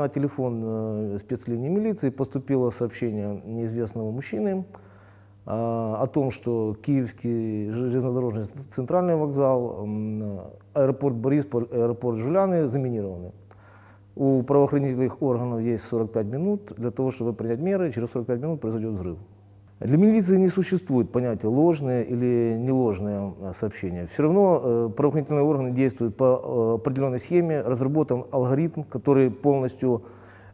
на телефон э, спецлинии милиции поступило сообщение неизвестного мужчины а, о том, что Киевский железнодорожный центральный вокзал, аэропорт Борисполь, аэропорт Жуляны заминированы. У правоохранительных органов есть 45 минут для того, чтобы принять меры, через 45 минут произойдет взрыв. Для милиции не существует понятия ложное или неложное э, сообщение. Все равно э, правоохранительные органы действуют по э, определенной схеме, разработан алгоритм, который полностью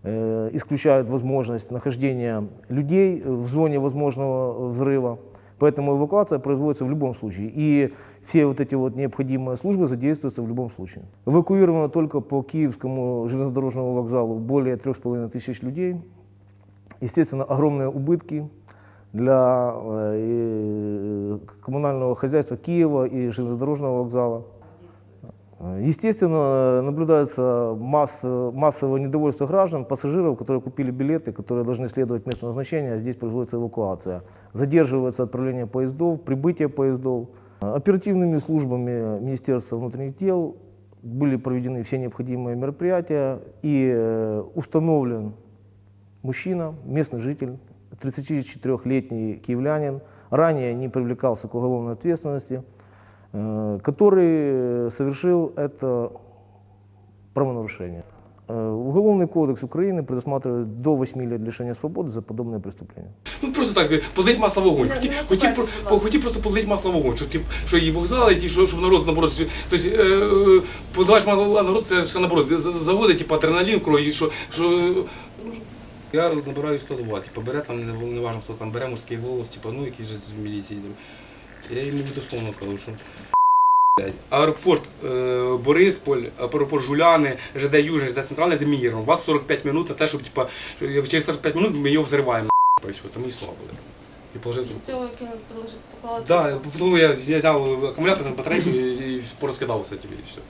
э, исключает возможность нахождения людей в зоне возможного взрыва. Поэтому эвакуация производится в любом случае. И все вот эти вот необходимые службы задействуются в любом случае. Эвакуировано только по Киевскому железнодорожному вокзалу более 3,5 тысяч людей. Естественно, огромные убытки для э, коммунального хозяйства Киева и железнодорожного вокзала. Естественно, наблюдается масса, массовое недовольство граждан, пассажиров, которые купили билеты, которые должны следовать в место назначения, а здесь производится эвакуация. Задерживается отправление поездов, прибытие поездов. Оперативными службами Министерства внутренних дел были проведены все необходимые мероприятия и э, установлен мужчина, местный житель, 34-летний киевлянин, ранее не привлекался к уголовной ответственности, э, который совершил это правонарушение. Э, Уголовный кодекс Украины предусматривает до 8 лет лишения свободы за подобное преступление. Ну просто так, позлить масло в вогонь. Не- Хотів, не хотів, окупайтесь, про- будь ласка. хотів просто позлити масло в вогонь, щоб, тип, що і вокзали, ті, що, щоб народ наоборот. Тобто, е, е, подавач масло, а народ це ж наоборот, за- заводить типу, адреналін, кров, і що, що ну, я набираю 102, типу, бере там, не, не важно, хто там бере мужський голос, типу, ну якийсь же з міліції. Я йому дословно кажу, що аеропорт е, Борисполь, аеропорт Жуляни, ЖД Южний, ЖД Центральний замінірований. У вас 45 минут на те, щоб типу, що через 45 минут ми його взриваємо. все, Це мої слова були. І положив трубку. Цього поклали. Да, потом я, я взял аккумулятор, батарейку и, и пораскидал, кстати, и все.